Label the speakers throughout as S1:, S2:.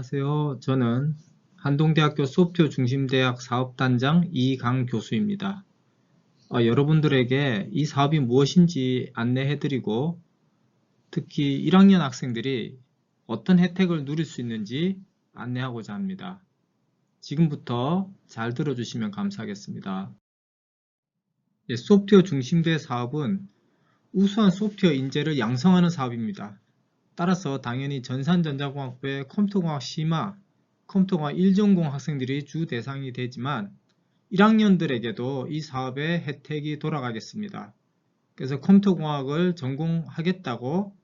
S1: 안녕하세요. 저는 한동대학교 소프트웨어 중심대학 사업단장 이강 교수입니다. 어, 여러분들에게 이 사업이 무엇인지 안내해드리고 특히 1학년 학생들이 어떤 혜택을 누릴 수 있는지 안내하고자 합니다. 지금부터 잘 들어주시면 감사하겠습니다. 예, 소프트웨어 중심대 사업은 우수한 소프트웨어 인재를 양성하는 사업입니다. 따라서 당연히 전산전자공학부의 컴퓨터공학 심화, 컴퓨터공학 1전공 학생들이 주 대상이 되지만 1학년들에게도 이 사업의 혜택이 돌아가겠습니다. 그래서 컴퓨터공학을 전공하겠다고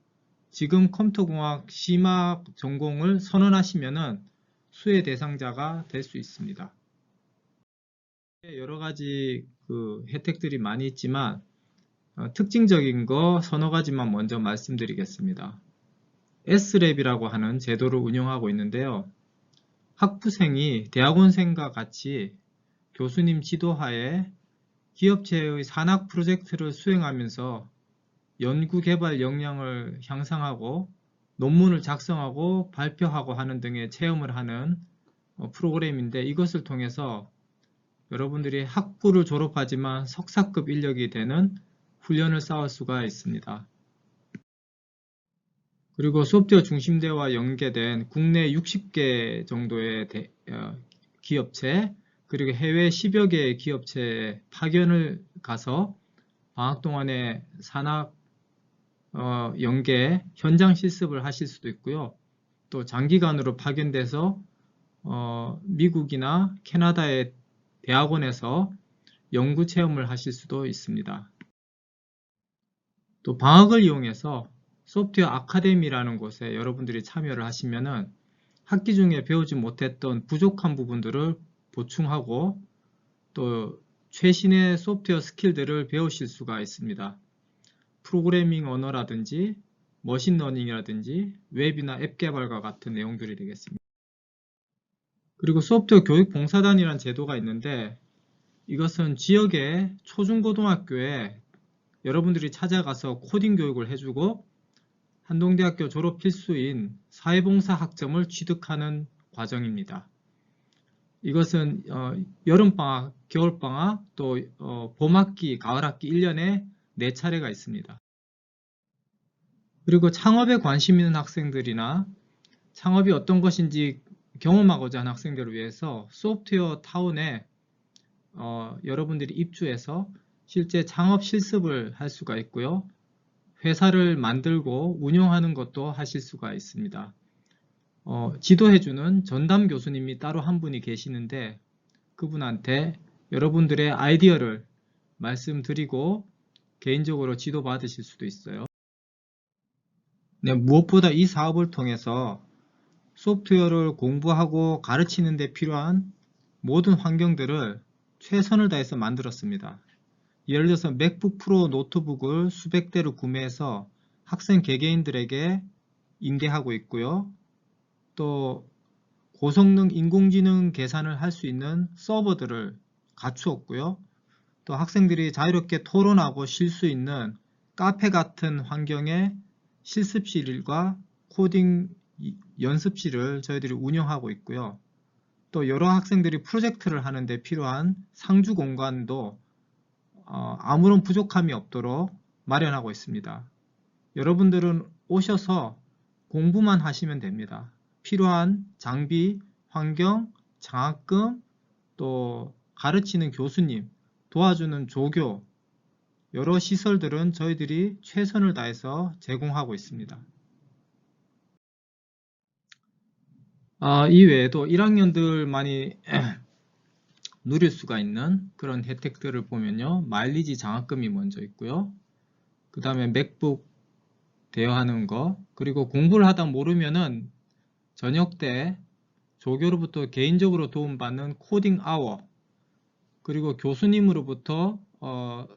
S1: 지금 컴퓨터공학 심화 전공을 선언하시면 수혜 대상자가 될 수 있습니다. 여러 가지 그 혜택들이 많이 있지만 어, 특징적인 거 서너 가지만 먼저 말씀드리겠습니다. S랩이라고 하는 제도를 운영하고 있는데요. 학부생이 대학원생과 같이 교수님 지도하에 기업체의 산학 프로젝트를 수행하면서 연구개발 역량을 향상하고 논문을 작성하고 발표하고 하는 등의 체험을 하는 어, 프로그램인데 이것을 통해서 여러분들이 학부를 졸업하지만 석사급 인력이 되는 훈련을 쌓을 수가 있습니다. 그리고 소프트웨어 중심대와 연계된 국내 60개 정도의 대, 어, 기업체 그리고 해외 10여 개의 기업체 파견을 가서 방학 동안에 산학 어, 연계 현장 실습을 하실 수도 있고요. 또 장기간으로 파견돼서 어, 미국이나 캐나다의 대학원에서 연구 체험을 하실 수도 있습니다. 또 방학을 이용해서 소프트웨어 아카데미라는 곳에 여러분들이 참여를 하시면은 학기 중에 배우지 못했던 부족한 부분들을 보충하고 또 최신의 소프트웨어 스킬들을 배우실 수가 있습니다. 프로그래밍 언어라든지 머신러닝이라든지 웹이나 앱 개발과 같은 내용들이 되겠습니다. 그리고 소프트웨어 교육 봉사단이라는 제도가 있는데 이것은 지역의 초중고등학교에 여러분들이 찾아가서 코딩 교육을 해주고 한동대학교 졸업 필수인 사회봉사 학점을 취득하는 과정입니다. 이것은 어, 여름방학, 겨울방학, 또 어, 봄학기, 가을학기 1년에 4차례가 있습니다. 그리고 창업에 관심 있는 학생들이나 창업이 어떤 것인지 경험하고자 하는 학생들을 위해서 소프트웨어 타운에 어, 여러분들이 입주해서 실제 창업 실습을 할 수가 있고요. 회사를 만들고 운영하는 것도 하실 수가 있습니다. 어, 지도해주는 전담 교수님이 따로 한 분이 계시는데 그분한테 여러분들의 아이디어를 말씀드리고 개인적으로 지도 받으실 수도 있어요. 네, 무엇보다 이 사업을 통해서 소프트웨어를 공부하고 가르치는 데 필요한 모든 환경들을 최선을 다해서 만들었습니다. 예를 들어서 맥북 프로 노트북을 수백 대를 구매해서 학생 개개인들에게 임대하고 있고요. 또 고성능 인공지능 계산을 할 수 있는 서버들을 갖추었고요. 또 학생들이 자유롭게 토론하고 쉴 수 있는 카페 같은 환경의 실습실과 코딩 연습실을 저희들이 운영하고 있고요. 또 여러 학생들이 프로젝트를 하는데 필요한 상주 공간도 어, 아무런 부족함이 없도록 마련하고 있습니다. 여러분들은 오셔서 공부만 하시면 됩니다. 필요한 장비, 환경, 장학금, 또 가르치는 교수님, 도와주는 조교, 여러 시설들은 저희들이 최선을 다해서 제공하고 있습니다. 아, 이외에도 1학년들만이 누릴 수가 있는 그런 혜택들을 보면요. 마일리지 장학금이 먼저 있고요. 그 다음에 맥북 대여하는 거 그리고 공부를 하다 모르면은 저녁 때 조교로부터 개인적으로 도움받는 코딩 아워 그리고 교수님으로부터 어,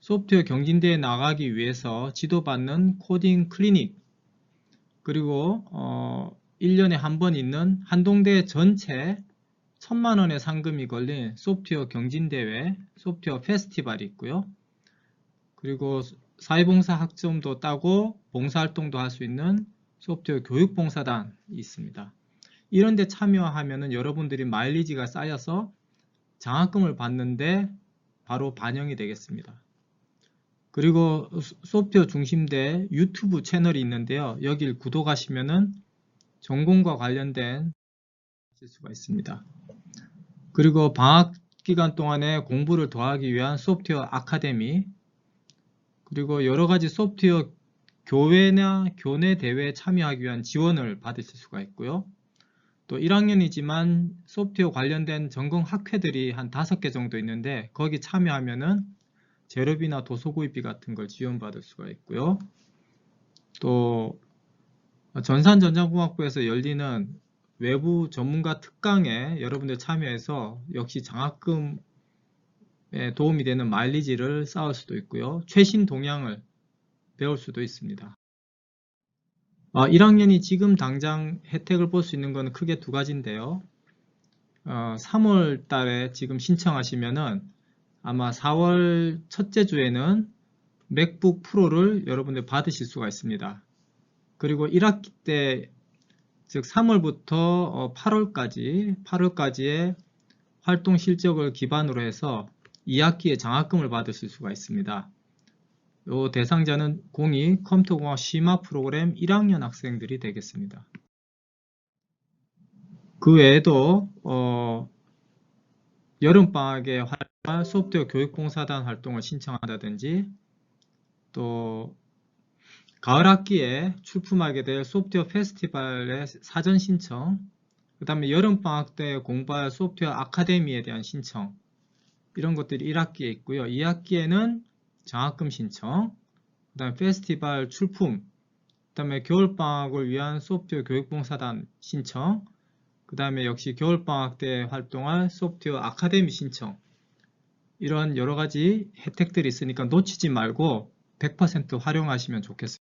S1: 소프트웨어 경진대에 나가기 위해서 지도받는 코딩 클리닉 그리고 어, 1년에 한 번 있는 한동대 전체 천만 원의 상금이 걸린 소프트웨어 경진대회, 소프트웨어 페스티벌이 있고요. 그리고 사회봉사 학점도 따고 봉사활동도 할 수 있는 소프트웨어 교육봉사단이 있습니다. 이런 데 참여하면은 여러분들이 마일리지가 쌓여서 장학금을 받는데 바로 반영이 되겠습니다. 그리고 소- 소프트웨어 중심대 유튜브 채널이 있는데요. 여길 구독하시면은 전공과 관련된 수가 있습니다. 그리고 방학 기간 동안에 공부를 더하기 위한 소프트웨어 아카데미 그리고 여러 가지 소프트웨어 교회나 교내 대회에 참여하기 위한 지원을 받으실 수가 있고요. 또 1학년이지만 소프트웨어 관련된 전공 학회들이 한 5개 정도 있는데 거기 참여하면 은 재료비나 도서구입비 같은 걸 지원받을 수가 있고요. 또 전산전자공학부에서 열리는 외부 전문가 특강에 여러분들 참여해서 역시 장학금에 도움이 되는 마일리지를 쌓을 수도 있고요. 최신 동향을 배울 수도 있습니다. 어, 1학년이 지금 당장 혜택을 볼 수 있는 건 크게 두 가지인데요. 어, 3월 달에 지금 신청하시면은 아마 4월 첫째 주에는 맥북 프로를 여러분들 받으실 수가 있습니다. 그리고 1학기 때, 즉 3월부터 8월까지, 8월까지의 활동 실적을 기반으로 해서 2학기에 장학금을 받으실 수가 있습니다. 요 대상자는 02 컴퓨터공학 심화 프로그램 1학년 학생들이 되겠습니다. 그 외에도 어, 여름방학에 활동할 소프트웨어 교육봉사단 활동을 신청한다든지 또 가을 학기에 출품하게 될 소프트웨어 페스티벌의 사전 신청 그 다음에 여름방학 때 공부할 소프트웨어 아카데미에 대한 신청 이런 것들이 1학기에 있고요. 2학기에는 장학금 신청, 그 다음에 페스티벌 출품, 그 다음에 겨울방학을 위한 소프트웨어 교육봉사단 신청, 그 다음에 역시 겨울방학 때 활동할 소프트웨어 아카데미 신청 이런 여러가지 혜택들이 있으니까 놓치지 말고 100% 활용하시면 좋겠습니다.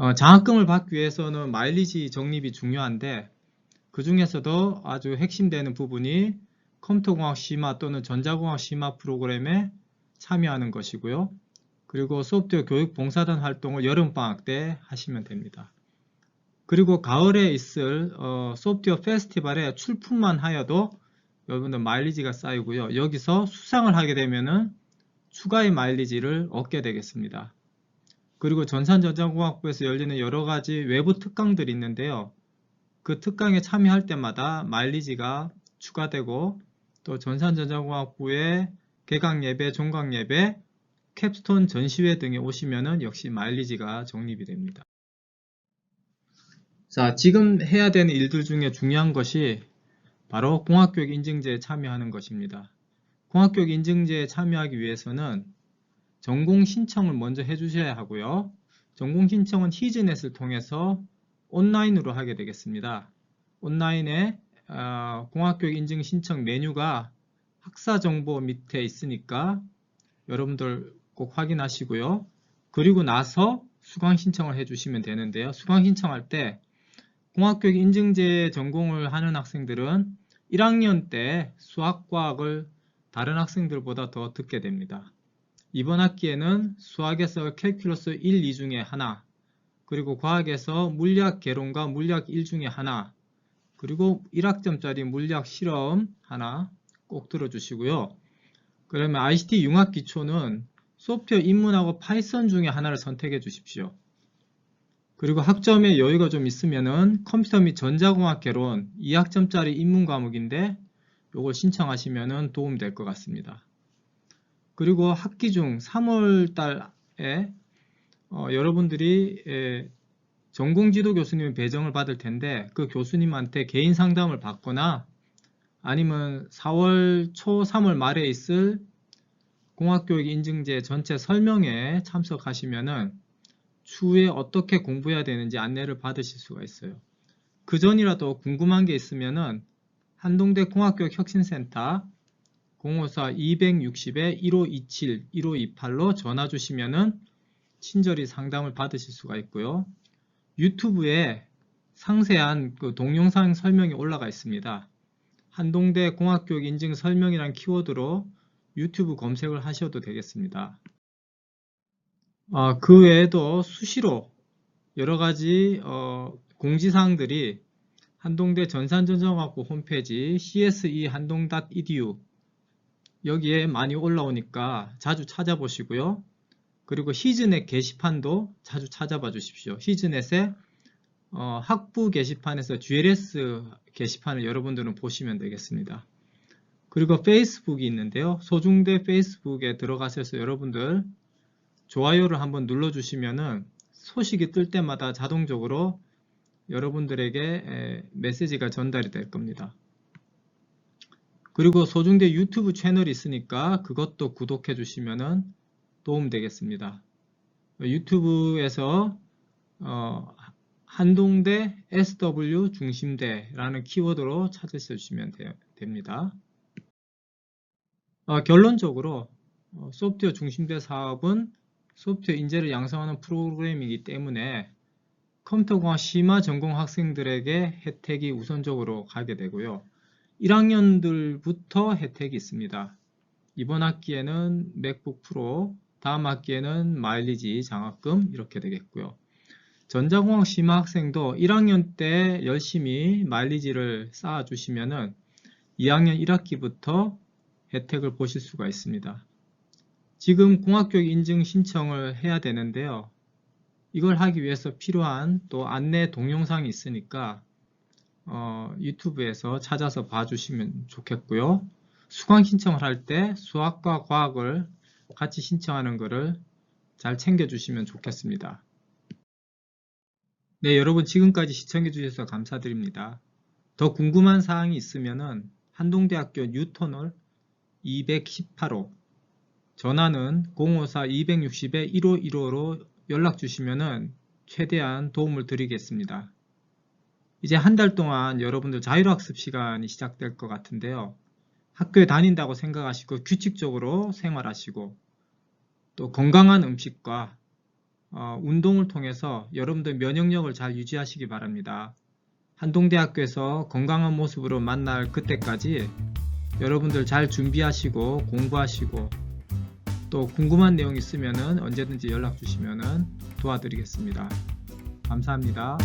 S1: 어, 장학금을 받기 위해서는 마일리지 적립이 중요한데 그 중에서도 아주 핵심되는 부분이 컴퓨터공학 심화 또는 전자공학 심화 프로그램에 참여하는 것이고요. 그리고 소프트웨어 교육 봉사단 활동을 여름방학 때 하시면 됩니다. 그리고 가을에 있을 어, 소프트웨어 페스티벌에 출품만 하여도 여러분들 마일리지가 쌓이고요. 여기서 수상을 하게 되면은 추가의 마일리지를 얻게 되겠습니다. 그리고 전산전자공학부에서 열리는 여러 가지 외부 특강들이 있는데요. 그 특강에 참여할 때마다 마일리지가 추가되고 또 전산전자공학부의 개강 예배, 종강 예배, 캡스톤 전시회 등에 오시면은 역시 마일리지가 적립이 됩니다. 자, 지금 해야 되는 일들 중에 중요한 것이 바로 공학교육 인증제에 참여하는 것입니다. 공학교육 인증제에 참여하기 위해서는 전공 신청을 먼저 해주셔야 하고요. 전공 신청은 히즈넷을 통해서 온라인으로 하게 되겠습니다. 온라인에 어, 공학교육 인증 신청 메뉴가 학사 정보 밑에 있으니까 여러분들 꼭 확인하시고요. 그리고 나서 수강 신청을 해주시면 되는데요. 수강 신청할 때 공학교육 인증제 전공을 하는 학생들은 1학년 때 수학과학을 다른 학생들보다 더 듣게 됩니다. 이번 학기에는 수학에서 캘큘러스 1, 2 중에 하나, 그리고 과학에서 물리학 개론과 물리학 1 중에 하나, 그리고 1학점짜리 물리학 실험 하나 꼭 들어주시고요. 그러면 ICT 융합 기초는 소프트웨어 입문하고 파이썬 중에 하나를 선택해 주십시오. 그리고 학점에 여유가 좀 있으면은 컴퓨터 및 전자공학 개론 2학점짜리 입문 과목인데 이걸 신청하시면은 도움 될 것 같습니다. 그리고 학기 중 3월 달에 어, 여러분들이 에, 전공지도 교수님 배정을 받을 텐데 그 교수님한테 개인 상담을 받거나 아니면 4월 초 3월 말에 있을 공학교육 인증제 전체 설명회에 참석하시면은 추후에 어떻게 공부해야 되는지 안내를 받으실 수가 있어요. 그 전이라도 궁금한 게 있으면은 한동대 공학교육 혁신센터 054-260-1527-1528로 전화 주시면은 친절히 상담을 받으실 수가 있고요. 유튜브에 상세한 그 동영상 설명이 올라가 있습니다. 한동대 공학교육 인증 설명이란 키워드로 유튜브 검색을 하셔도 되겠습니다. 어, 그 외에도 수시로 여러 가지 어, 공지사항들이 한동대 전산전자학부 홈페이지 cse 한동.edu 여기에 많이 올라오니까 자주 찾아보시고요. 그리고 히즈넷 게시판도 자주 찾아봐 주십시오. 히즈넷에 어, 학부 게시판에서 GLS 게시판을 여러분들은 보시면 되겠습니다. 그리고 페이스북이 있는데요. 소중대 페이스북에 들어가셔서 여러분들 좋아요를 한번 눌러주시면은 소식이 뜰 때마다 자동적으로 여러분들에게 에, 메시지가 전달이 될 겁니다. 그리고 소중대 유튜브 채널이 있으니까 그것도 구독해 주시면은 도움 되겠습니다. 유튜브에서 어, 한동대 SW 중심대라는 키워드로 찾으시면 되- 됩니다. 어, 결론적으로 어, 소프트웨어 중심대 사업은 소프트웨어 인재를 양성하는 프로그램이기 때문에 컴퓨터공학 심화 전공 학생들에게 혜택이 우선적으로 가게 되고요. 1학년들부터 혜택이 있습니다. 이번 학기에는 맥북 프로, 다음 학기에는 마일리지 장학금 이렇게 되겠고요. 전자공학 심화 학생도 1학년 때 열심히 마일리지를 쌓아주시면은 2학년 1학기부터 혜택을 보실 수가 있습니다. 지금 공학교육 인증 신청을 해야 되는데요. 이걸 하기 위해서 필요한 또 안내 동영상이 있으니까 어, 유튜브에서 찾아서 봐주시면 좋겠고요. 수강 신청을 할 때 수학과 과학을 같이 신청하는 것을 잘 챙겨주시면 좋겠습니다. 네, 여러분 지금까지 시청해 주셔서 감사드립니다. 더 궁금한 사항이 있으면은 한동대학교 뉴터널 218호 전화는 054-260-1515로 연락 주시면은 최대한 도움을 드리겠습니다. 이제 한 달 동안 여러분들 자율학습 시간이 시작될 것 같은데요. 학교에 다닌다고 생각하시고 규칙적으로 생활하시고 또 건강한 음식과 어, 운동을 통해서 여러분들 면역력을 잘 유지하시기 바랍니다. 한동대학교에서 건강한 모습으로 만날 그때까지 여러분들 잘 준비하시고 공부하시고 또 궁금한 내용 있으면 언제든지 연락 주시면 도와드리겠습니다. 감사합니다.